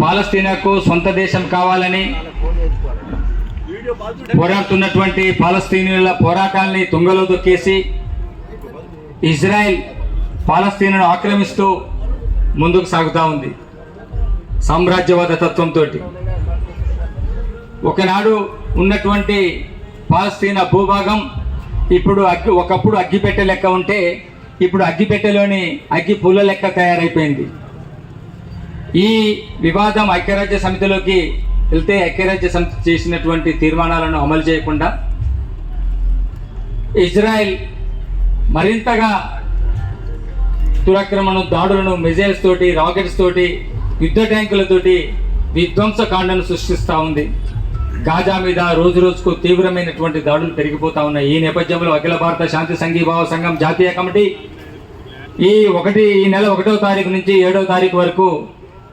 పాలస్తీనాకు సొంత దేశం కావాలని పోరాడుతున్నటువంటి పాలస్తీనుల పోరాటాల్ని తుంగలో దొక్కేసి ఇజ్రాయెల్ పాలస్తీనాను ఆక్రమిస్తూ ముందుకు సాగుతూ ఉంది సామ్రాజ్యవాద తత్వంతో ఒకనాడు ఉన్నటువంటి పాలస్తీనా భూభాగం ఇప్పుడు అగ్గి ఒకప్పుడు అగ్గిపెట్టె లెక్క ఉంటే ఇప్పుడు అగ్గిపెట్టెలోని అగ్గి పుల్ల లెక్క తయారైపోయింది. ఈ వివాదం ఐక్యరాజ్య సమితిలోకి వెళ్తే ఐక్యరాజ్య సమితి చేసినటువంటి తీర్మానాలను అమలు చేయకుండా ఇజ్రాయెల్ మరింతగా దురాక్రమణ దాడులను మిజైల్స్ తోటి రాకెట్స్ తోటి యుద్ధ ట్యాంకులతోటి విధ్వంస కాండను సృష్టిస్తూ ఉంది. గాజా మీద రోజు రోజుకు తీవ్రమైనటువంటి దాడులు పెరిగిపోతూ ఉన్నాయి. ఈ నేపథ్యంలో అఖిల భారత శాంతి సంఘీభావ సంఘం జాతీయ కమిటీ ఈ ఒకటి ఈ నెల ఒకటో తారీఖు నుంచి ఏడో తారీఖు వరకు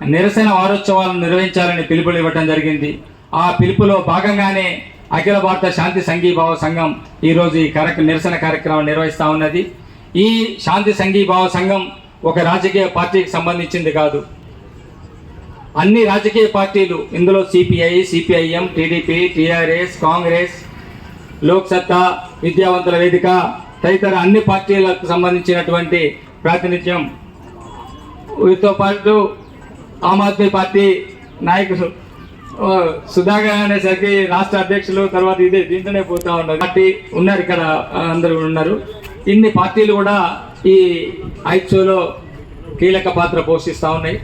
నిరసన వారోత్సవాలను నిర్వహించాలని పిలుపులు ఇవ్వటం జరిగింది. ఆ పిలుపులో భాగంగానే అఖిల భారత శాంతి సంఘీభావ సంఘం ఈరోజు ఈ కార్యక్ర నిరసన కార్యక్రమం నిర్వహిస్తూ ఉన్నది. ఈ శాంతి సంఘీభావ సంఘం ఒక రాజకీయ పార్టీకి సంబంధించింది కాదు. అన్ని రాజకీయ పార్టీలు ఇందులో CPI CPIM TDP TRS Congress Loksatta విద్యావంతుల వేదిక తదితర అన్ని పార్టీలకు సంబంధించినటువంటి ప్రాతినిధ్యం. వీరితో పాటు ఆమ్ ఆద్మీ పార్టీ నాయకులు. సుధాకర్ అనేసరికి రాష్ట్ర అధ్యక్షులు తర్వాత ఇదే దీంతోనే పోతా ఉన్నారు. పార్టీ ఉన్నారు ఇక్కడ అందరూ ఉన్నారు. ఇన్ని పార్టీలు కూడా ఈ ఐక్యూలో కీలక పాత్ర పోషిస్తూ ఉన్నాయి.